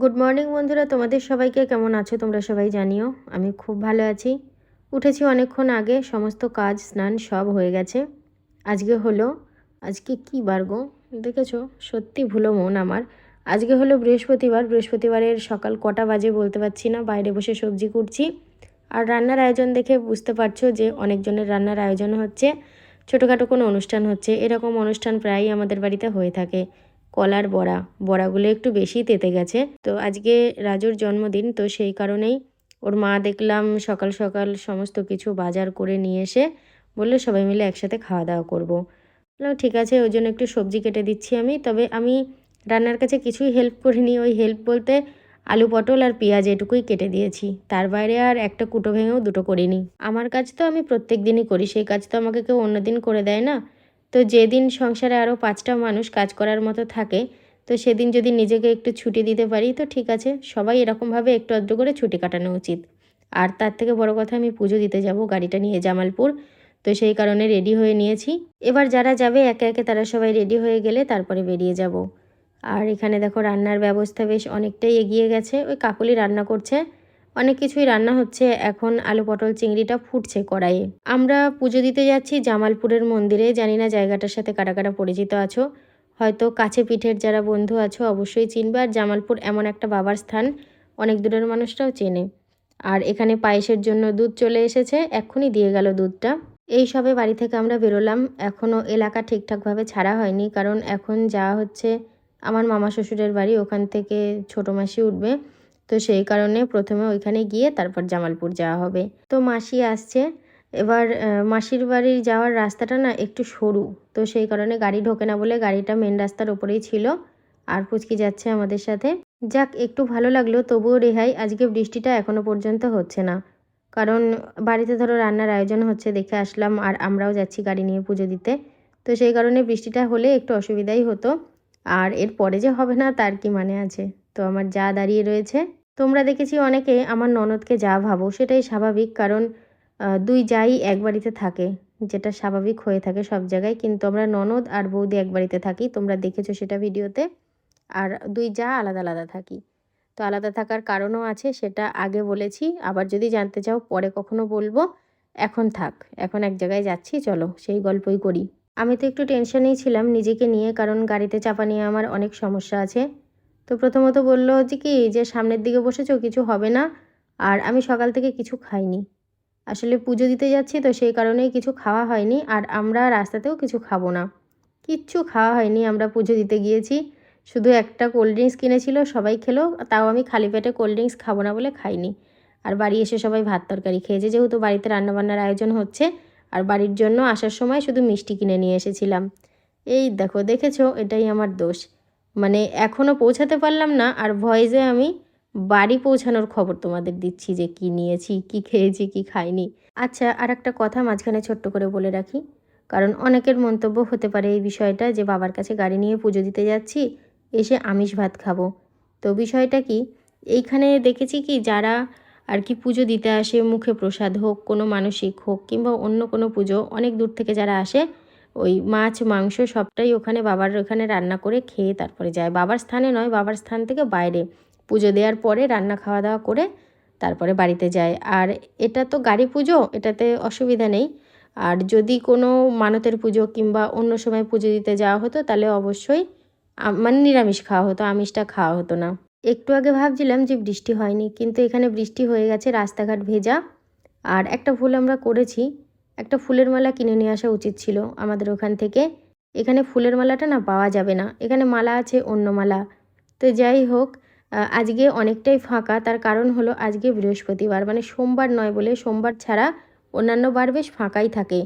Good morning বন্ধুরা। তোমাদের সবাইকে কেমন আছো? তোমরা সবাই জানিও, আমি খুব ভালো আছি। উঠেছি অনেকক্ষণ আগে, সমস্ত কাজ, স্নান সব হয়ে গেছে। আজকে হলো, আজকে কি বার গো? দেখেছ? সত্যি ভুলো মন আমার। আজকে হলো বৃহস্পতিবার। বৃহস্পতিবারের সকাল কটা বাজে বলতে পারছি না। বাইরে বসে সবজি কুটছি। আর রান্নার আয়োজন দেখে বুঝতে পারছ যে, অনেকজনের রান্নার আয়োজন হচ্ছে। ছোটোখাটো কোনো অনুষ্ঠান হচ্ছে, এরকম অনুষ্ঠান প্রায়ই আমাদের বাড়িতে হয়ে থাকে। কলার বড়া, বড়াগুলো একটু বেশি তেতে গেছে। তো আজকে রাজুর জন্মদিন, তো সেই কারণেই ওর মা দেখলাম সকাল সকাল সমস্ত কিছু বাজার করে নিয়ে এসে বলল, সবাই মিলে একসাথে খাওয়া দাওয়া করব। ঠিক আছে, ওই জন্য একটু সবজি কেটে দিচ্ছি আমি। তবে আমি রান্নার কাছে কিছুই হেল্প করিনি। ওই হেল্প বলতে আলু পটল আর পেঁয়াজ এটুকুই কেটে দিয়েছি। তার বাইরে আর একটা কুটো ভেঙেও দুটো করিনি। আমার কাজ তো আমি প্রত্যেক দিনই করি, সেই কাজ তো আমাকে কেউ অন্য দিন করে দেয় না। তো যেদিন সংসারে আরও পাঁচটা মানুষ কাজ করার মতো থাকে, তো সেদিন যদি নিজেকে একটু ছুটি দিতে পারি, তো ঠিক আছে, সবাই এরকমভাবে একটু আধটু করে ছুটি কাটানো উচিত। আর তার থেকে বড় কথা আমি পুজো দিতে যাব গাড়িটা নিয়ে জামালপুর, তো সেই কারণে রেডি হয়ে নিয়েছি। এবার যারা যাবে, একে একে তারা সবাই রেডি হয়ে গেলে তারপরে বেরিয়ে যাব। আর এখানে দেখো রান্নার ব্যবস্থা বেশ অনেকটাই এগিয়ে গেছে। ওই কাকুলি রান্না করছে। অনেক কিছুই রান্না হচ্ছে। এখন আলু পটল চিংড়িটা ফুটছে কড়াইয়ে। আমরা পুজো দিতে যাচ্ছি জামালপুরের মন্দিরে। জানি না জায়গাটার সাথে কারা কারা পরিচিত আছো। হয়তো কাছে পিঠের যারা বন্ধু আছো অবশ্যই চিনবে। আর জামালপুর এমন একটা বাবার স্থান। অনেক দূরের মানুষরাও চেনে। আর এখানে পায়েসের জন্য দুধ চলে এসেছে। এক্ষুনি দিয়ে গেল দুধটা। এই সবে বাড়ি থেকে আমরা বেরোলাম। এখনও এলাকা ঠিকঠাকভাবে ছাড়া হয়নি। কারণ এখন যাওয়া হচ্ছে আমার মামা শ্বশুরের বাড়ি, ওখান থেকে ছোটো মাসি উঠবে। তো সেই কারণে প্রথমে ওইখানে গিয়ে তারপর জামালপুর যাওয়া হবে। তো মাসি আসছে। এবার মাসির বাড়ির যাওয়ার রাস্তাটা না একটু সরু। তো সেই কারণে গাড়ি ঢোকে না বলে গাড়িটা মেন রাস্তার ওপরেই ছিল। আর পুচকি যাচ্ছে আমাদের সাথে। যাক, একটু ভালো লাগল, তবুও রেহাই। আজকে বৃষ্টিটা এখনও পর্যন্ত হচ্ছে না। কারণ বাড়িতে ধরো রান্নার আয়োজন হচ্ছে, দেখে আসলাম, আর আমরাও যাচ্ছি গাড়ি নিয়ে পুজো দিতে। তো সেই কারণে বৃষ্টিটা হলে একটু অসুবিধাই হতো। আর এর পরে যে হবে না, তার কি মানে আছে? তো আমার যা দাঁড়িয়ে রয়েছে, তোমরা দেখেছি অনেকে আমার ননদকে যা ভাবো সেটাই স্বাভাবিক, কারণ দুই যাই এক বাড়িতে থাকে, যেটা স্বাভাবিক হয়ে থাকে সব জায়গায়, কিন্তু আমরা ননদ আর বৌদি এক বাড়িতে থাকি, তোমরা দেখেছ সেটা ভিডিওতে, আর দুই যা আলাদা আলাদা থাকি। তো আলাদা থাকার কারণও আছে, সেটা আগে বলেছি, আবার যদি জানতে চাও পরে কখনো বলব, এখন থাক, এখন এক জায়গায় যাচ্ছি, চলো সেই গল্পই করি। আমি তো একটু টেনশনেই ছিলাম নিজেকে নিয়ে, কারণ গাড়িতে চাপা নিয়ে আমার অনেক সমস্যা আছে। তো প্রথমত বলল হচ্ছে কি, যে সামনের দিকে বসেছো কিছু হবে না, আর আমি সকাল থেকে কিছু খাইনি। আসলে পুজো দিতে যাচ্ছি তো সেই কারণেই কিছু খাওয়া হয়নি, আর আমরা রাস্তাতেও কিছু খাব না। কিচ্ছু খাওয়া হয়নি, আমরা পুজো দিতে গিয়েছি। শুধু একটা কোল্ড ড্রিঙ্কস কিনেছিল, সবাই খেলো, তাও আমি খালি পেটে কোল্ড ড্রিঙ্কস খাব না বলে খাইনি। আর বাড়ি এসে সবাই ভাত তরকারি খেয়েছে, যেহেতু বাড়িতে রান্নাবান্নার আয়োজন হচ্ছে আর বাড়ির জন্য আসার সময় শুধু মিষ্টি কিনে নিয়ে এসেছিলাম। এই দেখো, দেখেছ? এটাই আমার দোষ। মানে এখনও পৌঁছাতে পারলাম না আর ভয়েসে আমি বাড়ি পৌঁছানোর খবর তোমাদের দিচ্ছি যে কি নিয়েছি, কি খেয়েছি, কি খাইনি। আচ্ছা আর একটা কথা মাঝখানে ছোট্ট করে বলে রাখি। কারণ অনেকের মন্তব্য হতে পারে এই বিষয়টা যে বাবার কাছে গাড়ি নিয়ে পুজো দিতে যাচ্ছি, এসে আমিষ ভাত খাব। তো বিষয়টা কি? এইখানে দেখেছি কি যারা আর কি পুজো দিতে আসে, মুখে প্রসাদ হোক, কোনো মানসিক হোক, কিংবা অন্য কোনো পুজো, অনেক দূর থেকে যারা আসে, ওই মাছ, মাংস সবটাই ওখানে বাবার ওখানে রান্না করে খেয়ে তারপরে যায়। বাবার স্থানে নয়, বাবার স্থান থেকে বাইরে। পুজো দেওয়ার পরে রান্না খাওয়া দাওয়া করে তারপরে বাড়িতে যায়। আর এটা তো গাড়ি পুজো, এটাতে অসুবিধা নেই। আর যদি কোনো মানতের পুজো কিংবা অন্য সময় পুজো দিতে যাওয়া হতো, তাহলে অবশ্যই মানে নিরামিষ খাওয়া হতো, আমিষটা খাওয়া হতো না। একটু আগে ভাবছিলাম যে বৃষ্টি হয়নি, কিন্তু এখানে বৃষ্টি হয়ে গেছে, রাস্তাঘাট ভেজা। আর একটা ভুল আমরা করেছি, একটা ফুলের মালা কিনে নিয়ে আসা উচিত ছিল আমাদের ওখান থেকে। এখানে ফুলের মালাটা না পাওয়া যাবে না, এখানে মালা আছে, অন্য মালা। তো যাই হোক আজকে অনেকটাই ফাঁকা, তার কারণ হলো আজকে বৃহস্পতিবার মানে সোমবার নয় বলে সোমবার ছাড়া অন্যান্য বার বেশ ফাঁকাই থাকে।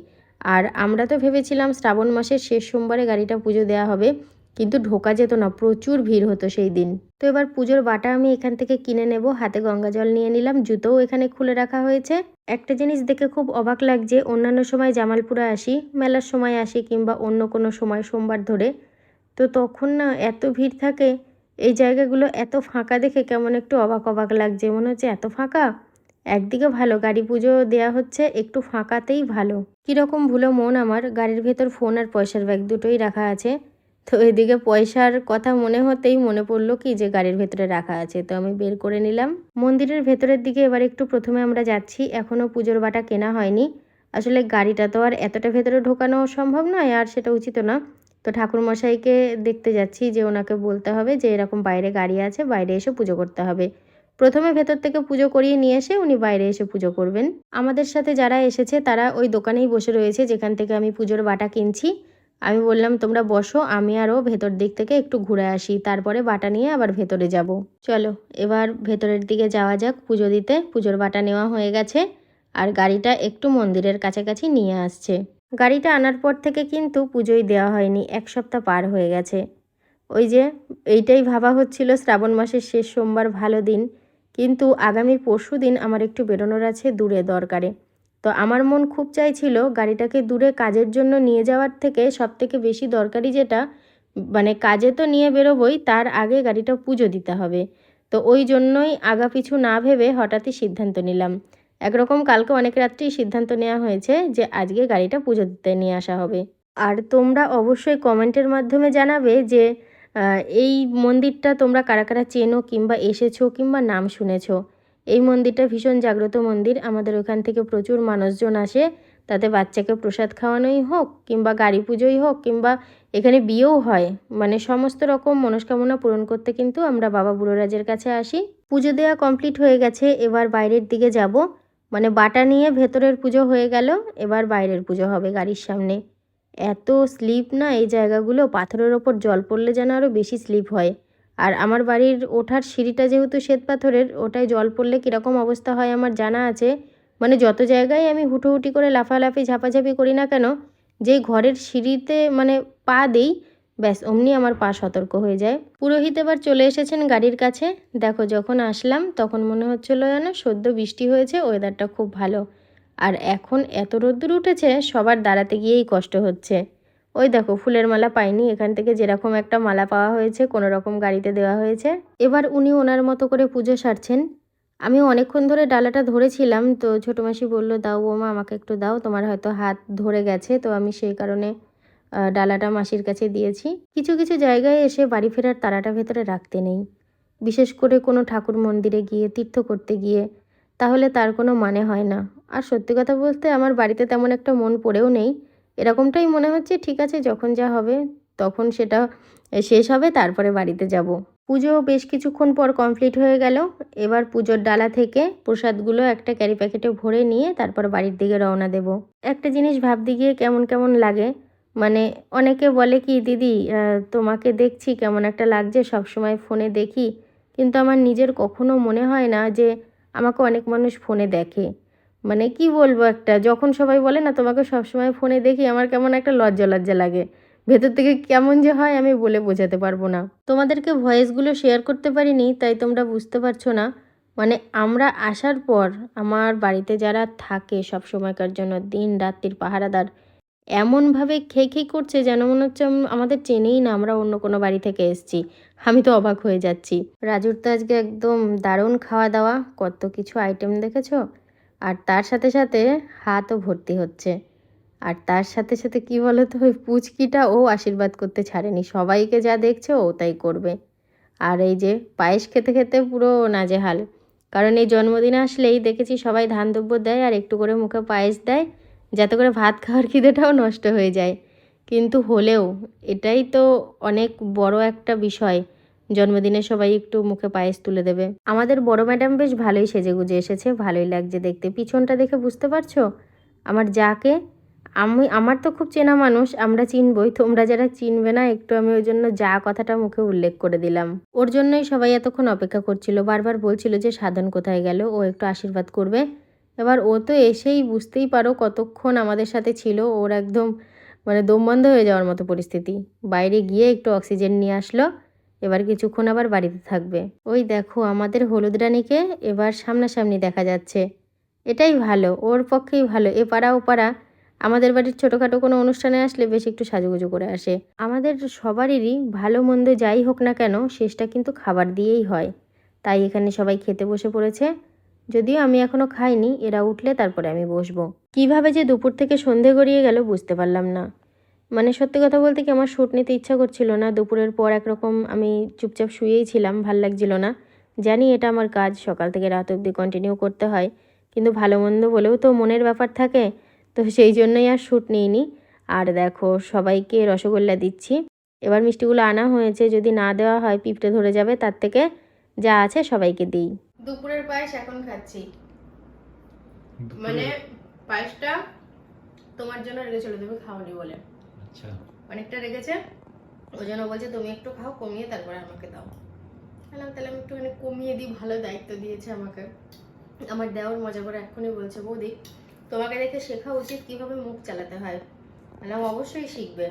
আর আমরা তো ভেবেছিলাম শ্রাবণ মাসের শেষ সোমবারে গাড়িটা পুজো দেওয়া হবে কিন্তু ঢোকা যেত না, প্রচুর ভিড় হতো সেই দিন। তো এবার পুজোর বাটা আমি এখান থেকে কিনে নেব, হাতে গঙ্গা জল নিয়ে নিলাম, জুতোও এখানে খুলে রাখা হয়েছে। একটা জিনিস দেখে খুব অবাক লাগছে, অন্যান্য সময় জামালপুরে আসি, মেলার সময় আসি কিংবা অন্য কোনো সময় সোমবার ধরে, তো তখন না এত ভিড় থাকে, এই জায়গাগুলো এত ফাঁকা দেখে কেমন একটু অবাক অবাক লাগছে, মনে হচ্ছে এত ফাঁকা? একদিকে ভালো, গাড়ি পুজো দেয়া হচ্ছে, একটু ফাঁকাতেই ভালো। কীরকম ভুলো মন আমার, গাড়ির ভেতর ফোন আর পয়সার ব্যাগ দুটোই রাখা আছে। তো এদিকে পয়সার কথা মনে হতেই মনে পড়ল কি যে গাড়ির ভেতরে রাখা আছে, তো আমি বের করে নিলাম। মন্দিরের ভেতরের দিকে এবার একটু প্রথমে আমরা যাচ্ছি এখনও পুজোর বাটা কেনা হয়নি। আসলে গাড়িটা তো আর এতটা ভেতরে ঢোকানো সম্ভব নয়, আর সেটা উচিত না। তো ঠাকুরমশাইকে দেখতে যাচ্ছি যে ওনাকে বলতে হবে যে এরকম বাইরে গাড়ি আছে, বাইরে এসে পুজো করতে হবে। প্রথমে ভেতর থেকে পুজো করিয়ে নিয়ে এসে উনি বাইরে এসে পুজো করবেন। আমাদের সাথে যারা এসেছে তারা ওই দোকানেই বসে রয়েছে, যেখান থেকে আমি পুজোর বাটা কিনছি। আমি বললাম, তোমরা বসো, আমি আরও ভেতর দিক থেকে একটু ঘুরে আসি, তারপরে বাটা নিয়ে আবার ভেতরে যাব। চলো, এবার ভেতরের দিকে যাওয়া যাক, পুজো দিতে। পুজোর বাটা নেওয়া হয়ে গেছে, আর গাড়িটা একটু মন্দিরের কাছাকাছি নিয়ে আসছে। গাড়িটা আনার পর থেকে কিন্তু পুজোই দেওয়া হয়নি, এক সপ্তাহ পার হয়ে গেছে। ওই যে, এইটাই ভাবা হচ্ছিল শ্রাবণ মাসের শেষ সোমবার ভালো দিন, কিন্তু আগামী পরশু দিন আমার একটু বেরোনোর আছে দূরে দরকারে। তো আমার মন খুব চাইছিল গাড়িটাকে দূরে কাজের জন্য নিয়ে যাওয়ার থেকে সব থেকে বেশি দরকারি যেটা মানে কাজে তো নিয়ে বেরোবই, তার আগে গাড়িটা পুজো দিতে হবে। তো ওই জন্যই আগা পিছু না ভেবে হঠাৎই সিদ্ধান্ত নিলাম। একরকম কালকে অনেক রাত্রেই সিদ্ধান্ত নেওয়া হয়েছে যে আজকে গাড়িটা পুজো দিতে নিয়ে আসা হবে। আর তোমরা অবশ্যই কমেন্টের মাধ্যমে জানাবে যে এই মন্দিরটা তোমরা কারা কারা চেনো কিংবা এসেছ কিংবা নাম শুনেছো। এই মন্দিরটা ভীষণ জাগ্রত মন্দির। আমাদের ওখান থেকে প্রচুর মানুষজন আসে। তাতে বাচ্চাকে প্রসাদ খাওয়ানোই হোক কিংবা গাড়ি পুজোই হোক কিংবা এখানে বিয়েও হয়। মানে সমস্ত রকম মনস্কামনা পূরণ করতে কিন্তু আমরা বাবা বুড়োরাজের কাছে আসি। পুজো দেওয়া কমপ্লিট হয়ে গেছে, এবার বাইরের দিকে যাব। মানে বাটা নিয়ে ভেতরের পুজো হয়ে গেল, এবার বাইরের পুজো হবে গাড়ির সামনে। এত স্লিপ না এই জায়গাগুলো, পাথরের ওপর জল পড়লে যেন আরও বেশি স্লিপ হয়। আর আমার বাড়ির ওঠার সিঁড়িটা যেহেতু শ্বেত পাথরের, ওটায় জল পড়লে কীরকম অবস্থা হয় আমার জানা আছে। মানে যত জায়গায় আমি হুটোহুটি করে লাফালাফি, ঝাপাঝাপি করি না কেন, যেই ঘরের সিঁড়িতে মানে পা দেই, ব্যাস, অমনি আমার পা সতর্ক হয়ে যায়। পুরোহিত এবার চলে এসেছেন গাড়ির কাছে। দেখো, যখন আসলাম, তখন মনে হচ্ছিল যেন সদ্য বৃষ্টি হয়েছে ওয়েদারটা খুব ভালো। আর এখন এত রোদ্দুর উঠেছে, সবার দাঁড়াতে গিয়েই কষ্ট হচ্ছে। ওই দেখো, ফুলের মালা পাইনি। এখান থেকে যেরকম একটা মালা পাওয়া হয়েছে, কোনো রকম গাড়িতে দেওয়া হয়েছে। এবার উনি ওনার মতো করে পুজো সারছেন। আমি অনেকক্ষণ ধরে ডালাটা ধরেছিলাম, তো ছোটো মাসি বলল, দাও বৌমা, আমাকে একটু দাও, তোমার হয়তো হাত ধরে গেছে। তো আমি সেই কারণে ডালাটা মাসির কাছে দিয়েছি। কিছু কিছু জায়গায় এসে বাড়ি ফেরার তারাটা ভেতরে রাখতে নেই। বিশেষ করে কোনো ঠাকুর মন্দিরে গিয়ে, তীর্থ করতে গিয়ে, তাহলে তার কোনো মানে হয় না। আর সত্যি কথা বলতে, আমার বাড়িতে তেমন একটা মন পড়েও নেই। এরকমটাই মনে হচ্ছে, ঠিক আছে, যখন যা হবে তখন সেটা শেষ হবে, তারপরে বাড়িতে যাব। পুজো বেশ কিছুক্ষণ পর কমপ্লিট হয়ে গেল। এবার পুজোর ডালা থেকে প্রসাদগুলো একটা ক্যারি প্যাকেটে ভরে নিয়ে তারপর বাড়ির দিকে রওনা দেব। একটা জিনিস ভাবতে গিয়ে কেমন কেমন লাগে? মানে অনেকে বলে কি, দিদি তোমাকে দেখছি, কেমন একটা লাগছে, সবসময় ফোনে দেখি। কিন্তু আমার নিজের কখনো মনে হয় না যে আমাকে অনেক মানুষ ফোনে দেখে। মানে কি বলব একটা? যখন সবাই বলে, না, তোমাকে সবসময় ফোনে দেখি, আমার কেমন একটা লজ্জা লজ্জা লাগে। ভেতর থেকে কেমন যে হয়, আমি বলে বোঝাতে পারব না। তোমাদেরকে ভয়েসগুলো শেয়ার করতে পারিনি, তাই তোমরা বুঝতে পারছ না। মানে আমরা আসার পর, আমার বাড়িতে যারা থাকে সব সময়কার জন্য, দিন রাত্রির পাহারাদার, এমনভাবে খেয়ে খেয়ে করছে যেন মনে হচ্ছে আমাদের চেনেই না, আমরা অন্য কোনো বাড়ি থেকে এসছি। আমি তো অবাক হয়ে যাচ্ছি। রাজুর তো আজকে একদম দারুণ খাওয়া দাওয়া, কত কিছু আইটেম দেখেছ? আর তার সাথে সাথে হাতও ভর্তি হচ্ছে। আর তার সাথে সাথে কি বলো তো ওই পুচকিটা ও আশীর্বাদ করতে ছাড়েনি। সবাইকে যা দেখছে ও তাই করবে। আর এই যে পায়েস খেতে খেতে পুরো নাজেহাল। কারণ এই জন্মদিনে আসলেই দেখেছি সবাই ধান দ্রব্য দেয় আর একটু করে মুখে পায়েস দেয়, যাতে করে ভাত খাওয়ার খিদেটাও নষ্ট হয়ে যায়। কিন্তু হলেও এটাই তো অনেক বড় একটা বিষয়। জন্মদিনে সবাই একটু মুখে পায়েস তুলে দেবে। আমাদের বড় ম্যাডাম বেশ ভালোই সেজে গুজে এসেছে, ভালোই লাগছে দেখতে। পিছনটা দেখে বুঝতে পারছ? আমার যাকে? আমি, আমার তো খুব চেনা মানুষ, আমরা চিনবই। তোমরা যারা চিনবে না, একটু আমি ওই জন্য যা কথাটা মুখে উল্লেখ করে দিলাম। ওর জন্যই সবাই এতক্ষণ অপেক্ষা করছিল, বারবার বলছিল যে সাধন কোথায় গেল, ও একটু আশীর্বাদ করবে। এবার ও তো এসেই বুঝতেই পারো কতক্ষণ আমাদের সাথে ছিল, ওর একদম মানে দম বন্ধ হয়ে যাওয়ার মতো পরিস্থিতি। বাইরে গিয়ে একটু অক্সিজেন নিয়ে আসলো এবার কিছুক্ষণ আবার বাড়িতে থাকবে। ওই দেখো, আমাদের হলুদ রানীকে এবার সামনাসামনি দেখা যাচ্ছে। এটাই ভালো, ওর পক্ষেই ভালো। এ পাড়া ও পাড়া, আমাদের বাড়ির ছোটোখাটো কোনো অনুষ্ঠানে আসলে বেশ একটু সাজুগুজু করে আসে। আমাদের সবারই ভালো মন্দ যাই হোক না কেন, শেষটা কিন্তু খাবার দিয়েই হয়। তাই এখানে সবাই খেতে বসে পড়েছে। যদিও আমি এখনও খাইনি, এরা উঠলে তারপরে আমি বসবো। কীভাবে যে দুপুর থেকে সন্ধে গড়িয়ে গেল বুঝতে পারলাম না। মানে সত্যি কথা বলতে কি আমার শ্যুট নিতে ইচ্ছা করছিল না। দুপুরের পর একরকম আমি চুপচাপ শুয়েই ছিলাম ভালো লাগছিল না। জানি এটা আমার কাজ সকাল থেকে রাত অবধি কন্টিনিউ করতে হয়। কিন্তু ভালো মন্দ বলেও তো মনের ব্যাপার থাকে তো সেই জন্যই আর শ্যুট নিইনি। আর দেখো সবাইকে রসগোল্লা দিচ্ছি। এবার মিষ্টিগুলো আনা হয়েছে যদি না দেওয়া হয় পিঁপড়ে ধরে যাবে তার থেকে যা আছে সবাইকে দিই। দুপুরের পায়েস এখন খাচ্ছি। মানে পায়েসটা তোমার জন্য রেখেছিল তুমি খাওনি বলে। আচ্ছা। অনেকটা রেগেছে। ওই জন্য বলছে তুমি একটু খাও কমিয়ে তারপরে আমাকে দাও। বললাম তাহলে আমি একটুখানি কমিয়ে দিই ভালো দায়িত্ব দিয়েছে আমাকে। আমার দেওয়ার মজা করে এক্ষুনি বলছে বৌদি তোমাকে দেখে শেখা উচিত কীভাবে মুখ চালাতে হয়। বললাম অবশ্যই শিখবে।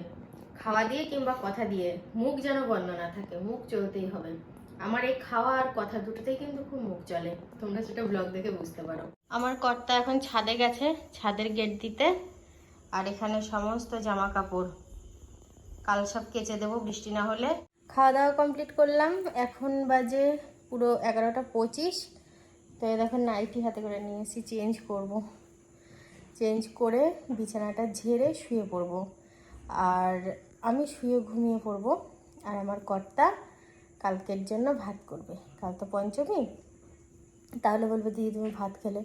খাওয়া দিয়ে কিংবা কথা দিয়ে। মুখ যেন বন্ধ না থাকে মুখ চলতেই হবে। আমার এই খাওয়া আর কথা দুটোতেই কিন্তু খুব মুখ চলে। তোমরা সেটা ব্লগ দেখে বুঝতে পারো। আমার কর্তা এখন ছাদে গেছে ছাদের গেট দিতে। আর এখানে সমস্ত জামা কাপড় কাল সব কেচে দেবো, বৃষ্টি না হলে। খাওয়া দাওয়া কমপ্লিট করলাম। এখন বাজে পুরো এগারোটা পঁচিশ। তো এই দেখো নাইটি হাতে করে নিয়ে এসেছি, চেঞ্জ করব। চেঞ্জ করে বিছানাটা ঝেড়ে শুয়ে পড়ব। আর আমি শুয়ে ঘুমিয়ে পড়ব। আর আমার কর্তা কালকের জন্য ভাত করবে। কাল তো পঞ্চমী। তাহলে বলবে, দিদি, তুমি ভাত খেলে।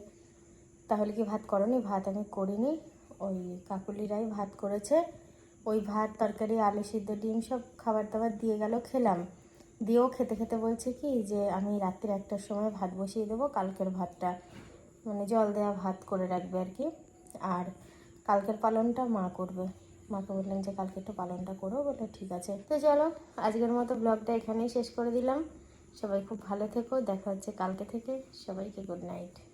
তাহলে কি ভাত করনি? ভাত আমি করিনি। ওই কাকুলিরাই ভাত করেছে। ওই ভাত, তরকারি, আলু সিদ্ধ, ডিম সব খাবার দাবার দিয়ে গেল, খেলাম। দিয়েও খেতে খেতে বলছে কি যে, আমি রাত্রির একটার সময় ভাত বসিয়ে দেবো, কালকের ভাতটা। মানে জল দেওয়া ভাত করে রাখবে আর কি। আর কালকের পালনটা মা করবে। মাকে বললাম যে, কালকে একটু পালনটা করো। বলে, ঠিক আছে। তো চলো, আজকের মতো ব্লগটা এখানেই শেষ করে দিলাম। সবাই খুব ভালো থেকো, দেখা হচ্ছে কালকে থেকে। সবাইকে গুড নাইট।